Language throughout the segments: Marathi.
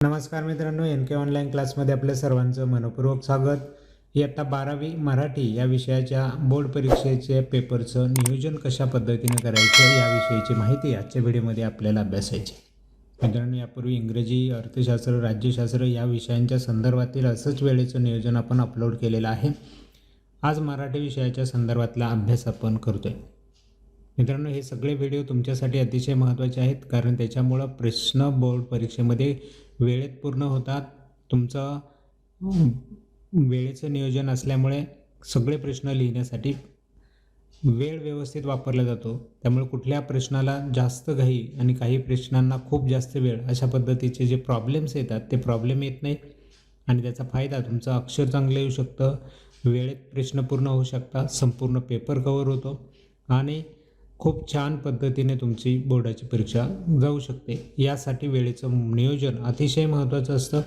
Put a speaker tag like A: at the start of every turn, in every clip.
A: नमस्कार मित्रांनो एन के ऑनलाईन क्लासमध्ये आपल्या सर्वांचं मनपूर्वक स्वागत. इयत्ता बारावी मराठी या विषयाच्या बोर्ड परीक्षेच्या पेपरचं नियोजन कशा पद्धतीने करायचं याविषयीची माहिती आजच्या व्हिडिओमध्ये आपल्याला अभ्यासायची मित्रांनो यापूर्वी इंग्रजी अर्थशास्त्र राज्यशास्त्र या विषयांच्या संदर्भातील असंच वेळेचं नियोजन आपण अपलोड केलेलं आहे. आज मराठी विषयाच्या संदर्भातला अभ्यास आपण करतो आहे मित्रांनो हे सगळे व्हिडिओ तुमच्यासाठी अतिशय महत्त्वाचे आहेत कारण त्याच्यामुळं प्रश्न बोर्ड परीक्षेमध्ये वेळेत पूर्ण होतात. तुमचं वेळेचं नियोजन असल्यामुळे सगळे प्रश्न लिहिण्यासाठी वेळ व्यवस्थित वापरला जातो. त्यामुळे कुठल्या प्रश्नाला जास्त घाई आणि काही प्रश्नांना खूप जास्त वेळ अशा पद्धतीचे जे प्रॉब्लेम्स येतात ते प्रॉब्लेम येत नाहीत. आणि त्याचा फायदा तुमचं अक्षर चांगलं येऊ शकतं वेळेत प्रश्न पूर्ण होऊ शकतात संपूर्ण पेपर कवर होतो. आणि खूप छान पद्धतीने तुमची बोर्डाची परीक्षा जाऊ शकते. यासाठी वेळेचं नियोजन अतिशय महत्त्वाचं असतं.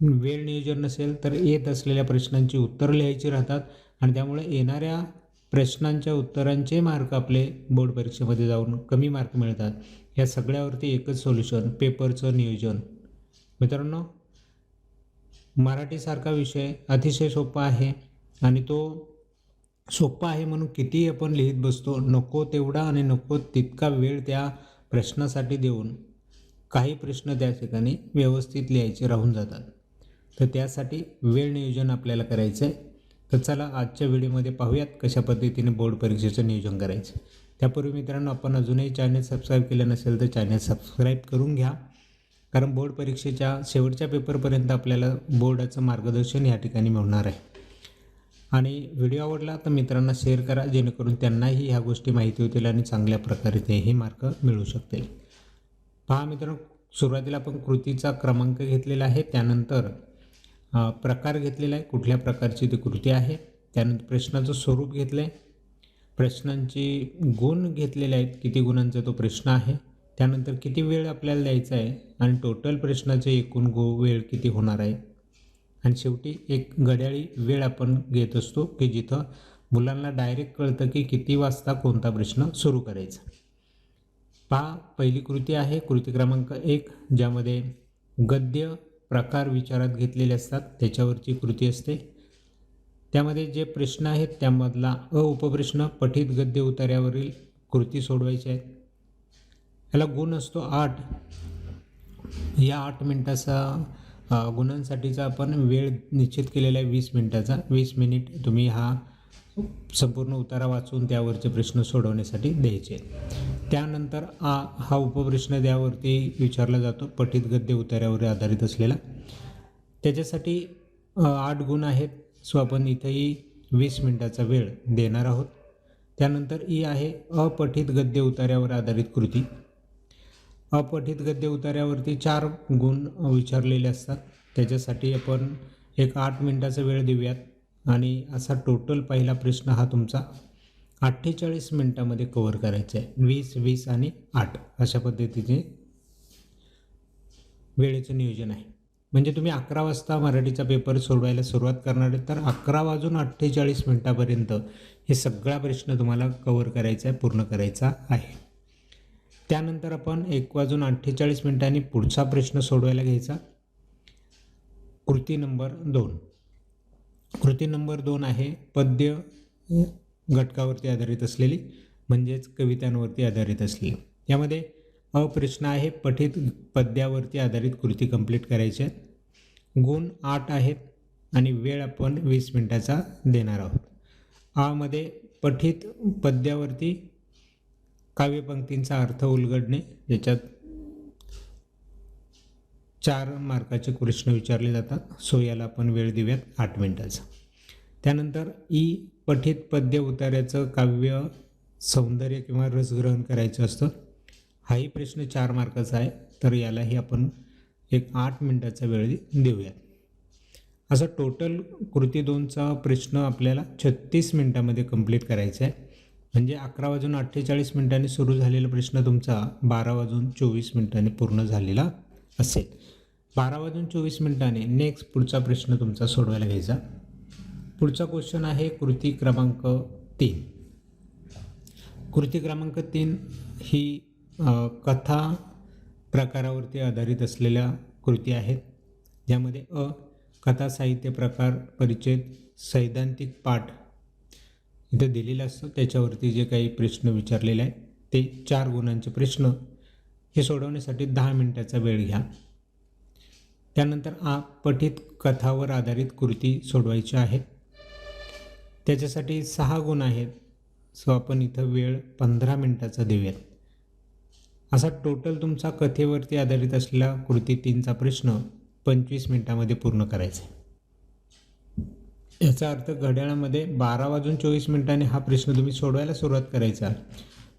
A: वेळ नियोजन नसेल तर येत असलेल्या प्रश्नांची उत्तरं लिहायची राहतात आणि त्यामुळे येणाऱ्या प्रश्नांच्या उत्तरांचे मार्क आपले बोर्ड परीक्षेमध्ये जाऊन कमी मार्क मिळतात. या सगळ्यावरती एकच सोल्युशन पेपरचं नियोजन. मित्रांनो मराठीसारखा विषय अतिशय सोपा आहे आणि तो सोपं आहे म्हणून कितीही आपण लिहित बसतो नको तेवढा आणि नको तितका वेळ त्या प्रश्नासाठी देऊन काही प्रश्न त्या ठिकाणी व्यवस्थित लिहायचे राहून जातात. तर त्यासाठी वेळ नियोजन आपल्याला करायचं आहे तर चला आजच्या व्हिडिओमध्ये पाहूयात कशा पद्धतीने बोर्ड परीक्षेचं नियोजन करायचं. त्यापूर्वी मित्रांनो आपण अजूनही चॅनल सबस्क्राईब केलं नसेल तर चॅनल सबस्क्राईब करून घ्या. कारण बोर्ड परीक्षेच्या शेवटच्या पेपरपर्यंत आपल्याला बोर्डाचं मार्गदर्शन या ठिकाणी मिळणार आहे. आणि व्हिडिओ आवडला तर मित्रांना शेअर करा जेणेकरून त्यांनाही ह्या गोष्टी माहिती होतील आणि चांगल्या प्रकारे तेही मार्क मिळू शकतील. पहा मित्रांनो सुरुवातीला आपण कृतीचा क्रमांक घेतलेला आहे. त्यानंतर प्रकार घेतलेला आहे. कुठल्या प्रकारची ती कृती आहे? त्यानंतर प्रश्नाचं स्वरूप घेतलं आहे प्रश्नांची गुण घेतलेले आहेत. किती गुणांचा तो प्रश्न आहे? त्यानंतर किती वेळ आपल्याला द्यायचा आहे? आणि टोटल प्रश्नाचे एकूण गो वेळ किती होणार आहे? आणि शेवटी एक घड्याळी वेळ आपण घेत असतो की जिथं मुलांना डायरेक्ट कळतं की किती वाजता कोणता प्रश्न सुरू करायचा. पहा पहिली कृती आहे कृती क्रमांक एक ज्यामध्ये गद्य प्रकार विचारात घेतलेले असतात त्याच्यावरची कृती असते. त्यामध्ये जे प्रश्न आहेत त्यामधला अ उपप्रश्न पठित गद्य उतार्यावरील कृती सोडवायच्या आहेत. याला गुण असतो आठ. या आठ मिनटाचा गुणांसाठीचा आपण वेळ निश्चित केलेला आहे वीस मिनटाचा. वीस मिनिट तुम्ही हा संपूर्ण उतारा वाचून त्यावरचे प्रश्न सोडवण्यासाठी द्यायचे त्यानंतर आ हा उपप्रश्न त्यावरती विचारला जातो पठित गद्य उतार्यावर आधारित असलेला. त्याच्यासाठी आठ गुण आहेत सो आपण इथंही वीस मिनटाचा वेळ देणार आहोत. त्यानंतर ई आहे अपठित गद्य उतार्यावर आधारित कृती. अपठित गद्य उतार्यावरती चार गुण विचारलेले असतात. त्याच्यासाठी आपण एक आठ मिनटाचा वेळ देऊयात. आणि असा टोटल पहिला प्रश्न हा तुमचा अठ्ठेचाळीस मिनटामध्ये कवर करायचा आहे. वीस वीस आणि आठ अशा पद्धतीचे वेळेचं नियोजन आहे. म्हणजे तुम्ही अकरा वाजता मराठीचा पेपर सोडवायला सुरुवात करणार आहे तर अकरा वाजून अठ्ठेचाळीस मिनटापर्यंत हे सगळा प्रश्न तुम्हाला कवर करायचा आहे पूर्ण करायचा आहे. त्यानंतर आपण एक वाजून अठ्ठेचाळीस मिनिटांनी पुढचा प्रश्न सोडवायला घ्यायचा. कृती नंबर दोन. कृती नंबर दोन आहे पद्य घटकावरती आधारित असलेली म्हणजेच कवितांवरती आधारित असलेली. यामध्ये अ प्रश्न आहे पठित पद्यावरती आधारित कृती कंप्लीट करायची आहेत गुण आठ आहेत आणि वेळ आपण वीस मिनटाचा देणार आहोत. आमध्ये पठित पद्यावरती काव्यपंक्तींचा अर्थ उलगडणे ज्याच्यात चार मार्काचे प्रश्न विचारले जातात. सो याला आपण वेळ देऊयात आठ मिनिटाचा. त्यानंतर ई पठित पद्य उतार्याचं काव्य सौंदर्य किंवा रसग्रहण करायचं असतं. हाही प्रश्न चार मार्काचा आहे तर यालाही आपण एक आठ मिनिटाचा वेळ देऊयात. असं टोटल कृती दोनचा प्रश्न आपल्याला छत्तीस मिनटामध्ये कंप्लीट करायचा आहे. म्हणजे अकरा वाजून अठ्ठेचाळीस मिनिटांनी सुरू झालेला प्रश्न तुमचा बारा वाजून चोवीस मिनिटांनी पूर्ण झालेला असेल. बारा वाजून चोवीस मिनिटांनी नेक्स्ट पुढचा प्रश्न तुमचा सोडवायला घ्यायचा. पुढचा क्वेश्चन आहे कृती क्रमांक तीन. कृती क्रमांक तीन ही कथा प्रकारावरती आधारित असलेल्या कृती आहेत. ज्यामध्ये अ कथा साहित्य प्रकार परिचय सैद्धांतिक पाठ इथं दिलेलं असतं. त्याच्यावरती जे काही प्रश्न विचारलेले आहेत ते चार गुणांचे प्रश्न. हे सोडवण्यासाठी दहा मिनटाचा वेळ घ्या. त्यानंतर आ पठित कथावर आधारित कृती सोडवायची आहे. त्याच्यासाठी सहा गुण आहेत. सो आपण इथं वेळ पंधरा मिनटाचा देऊयात. असा टोटल तुमचा कथेवरती आधारित असलेला कृती तीनचा प्रश्न पंचवीस मिनटामध्ये पूर्ण करायचा आहे. याचा अर्थ घड्याळामध्ये बारा वाजून चोवीस मिनिटांनी हा प्रश्न तुम्ही सोडवायला सुरुवात करायचा.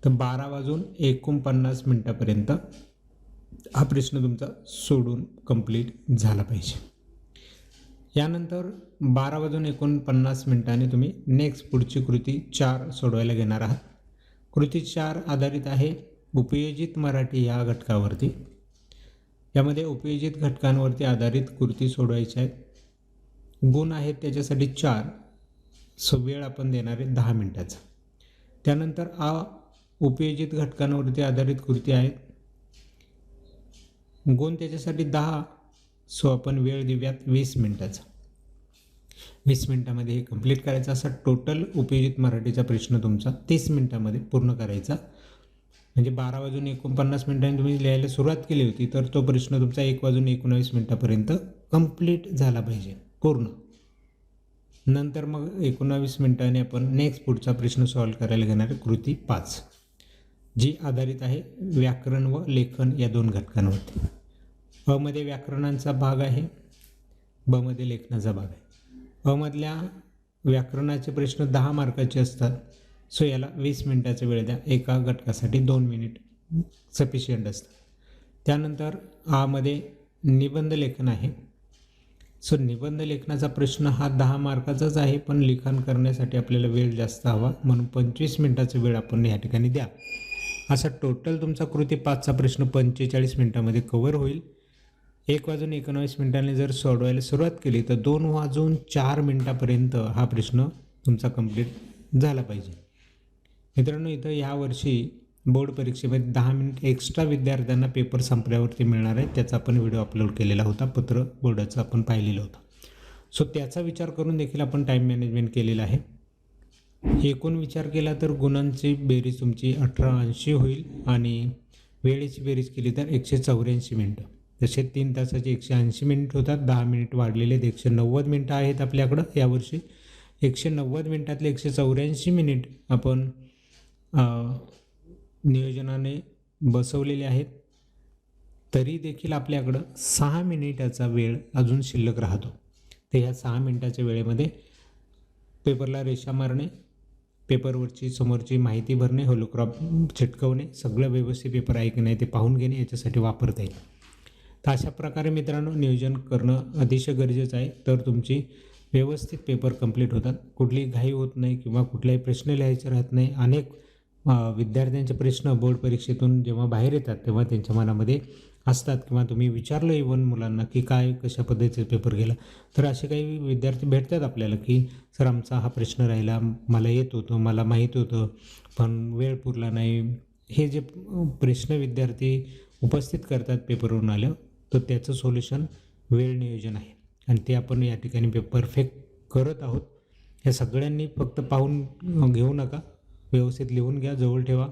A: तर बारा वाजून एकोणपन्नास मिनटापर्यंत हा प्रश्न तुमचा सोडून कंप्लीट झाला पाहिजे. यानंतर बारा वाजून एकोणपन्नास मिनिटांनी तुम्ही नेक्स्ट पुढची कृती चार सोडवायला घेणार आहात. कृती चार आधारित आहे उपयोजित मराठी या घटकावरती. यामध्ये उपयोजित घटकांवरती आधारित कृती सोडवायच्या आहेत. गुण आहेत त्याच्यासाठी चार. सो वेळ आपण देणार आहे दहा मिनटाचा. त्यानंतर आ उपयोजित घटकांवरती आधारित कृती आहेत. गुण त्याच्यासाठी दहा. सो आपण वेळ देऊयात वीस मिनटाचा. वीस मिनटामध्ये हे कंप्लीट करायचं. असा टोटल उपयोजित मराठीचा प्रश्न तुमचा तीस मिनटामध्ये पूर्ण करायचा. म्हणजे बारा वाजून एकोणपन्नास मिनिटांनी तुम्ही लिहायला सुरुवात केली होती तर तो प्रश्न तुमचा एक वाजून एकोणावीस मिनटापर्यंत कंप्लीट झाला पाहिजे. पूर्ण नंतर मग एकोणावीस मिनिटांनी आपण नेक्स्ट पुढचा प्रश्न सॉल्व करायला घेणार कृती पाच. जी आधारित आहे व्याकरण व लेखन या दोन घटकांवरती. अमध्ये व्याकरणांचा भाग आहे बमध्ये लेखनाचा भाग आहे. अमधल्या व्याकरणाचे प्रश्न दहा मार्काचे असतात सो याला वीस मिनिटाचा वेळ द्या एका घटकासाठी दोन मिनिट सफिशियंट असतात. त्यानंतर आमध्ये निबंध लेखन आहे सो निबंध लेखनाचा प्रश्न हा दहा मार्काचाच आहे पण लिखाण करण्यासाठी आपल्याला वेळ जास्त हवा म्हणून पंचवीस मिनटाचा वेळ आपण या ठिकाणी द्या. असा टोटल तुमचा कृती पाचचा प्रश्न पंचेचाळीस मिनटामध्ये कवर होईल. एक वाजून एकोणावीस मिनिटांनी जर सोडवायला सुरुवात केली तर दोन वाजून चार मिनटापर्यंत हा प्रश्न तुमचा कंप्लीट झाला पाहिजे. मित्रांनो इथं यावर्षी बोर्ड परीक्षेमध्ये दहा मिनिट एक्स्ट्रा विद्यार्थ्यांना पेपर संपल्यावरती मिळणार आहे त्याचा आपण व्हिडिओ अपलोड केलेला होता. पत्र बोर्डाचं आपण पाहिलेलं होतं. सो त्याचा विचार करून देखील आपण टाईम मॅनेजमेंट केलेला आहे. एकूण विचार केला तर गुणांची बेरीज तुमची अठरा ऐंशी होईल आणि वेळेची बेरीज केली तर एकशे चौऱ्याऐंशी मिनटं. जसे तीन तासाचे एकशे ऐंशी मिनिट होतात दहा मिनिट वाढलेले आहेत एकशे नव्वद मिनटं आहेत आपल्याकडं यावर्षी एकशे नव्वद मिनटातले एकशे चौऱ्याऐंशी मिनिट आपण नियोजनाने बसवलेले आहेत. तरी देखील आपल्याकडं सहा मिनिटाचा वेळ अजून शिल्लक राहतो. तर ह्या सहा मिनिटाच्या वेळेमध्ये पेपरला रेषा मारणे पेपरवरची समोरची माहिती भरणे होलोक्रॉप चिटकवणे सगळं व्यवस्थित पेपर आहे की नाही ते पाहून घेणे याच्यासाठी वापरता येईल. तर अशा प्रकारे मित्रांनो नियोजन करणं अतिशय गरजेचं आहे. तर तुमची व्यवस्थित पेपर कंप्लीट होतात. कुठलीही घाई होत नाही किंवा कुठलाही प्रश्न लिहायचे राहत नाही. अनेक विद्यार्थ्यांचे प्रश्न बोर्ड परीक्षेतून जेव्हा बाहेर येतात तेव्हा त्यांच्या मनामध्ये असतात किंवा तुम्ही विचारलं इवन मुलांना की काय कशा पद्धतीचा पेपर गेला. तर असे काही विद्यार्थी भेटतात आपल्याला की सर आमचा हा प्रश्न राहिला मला येत होतं मला माहीत होतं पण वेळ पुरला नाही. हे जे प्रश्न विद्यार्थी उपस्थित करतात पेपरवरून आलं तर त्याचं सोल्युशन वेळ नियोजन आहे. आणि ते आपण या ठिकाणी परफेक्ट करत आहोत. या सगळ्यांनी फक्त पाहून घेऊ नका. व्यवस्थित लिहून घ्या जवळ ठेवा.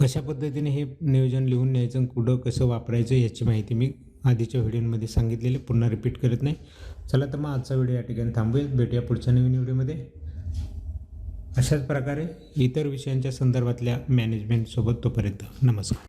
A: कशा पद्धतीने हे नियोजन लिहून न्यायचं कुठं कसं वापरायचं याची माहिती मी आधीच्या व्हिडिओमध्ये सांगितलेली पुन्हा रिपीट करत नाही. चला तर मग आजचा व्हिडिओ या ठिकाणी थांबूया भेटूया पुढच्या नवीन व्हिडिओमध्ये. अशाच प्रकारे इतर विषयांच्या संदर्भातल्या मॅनेजमेंटसोबत तोपर्यंत नमस्कार.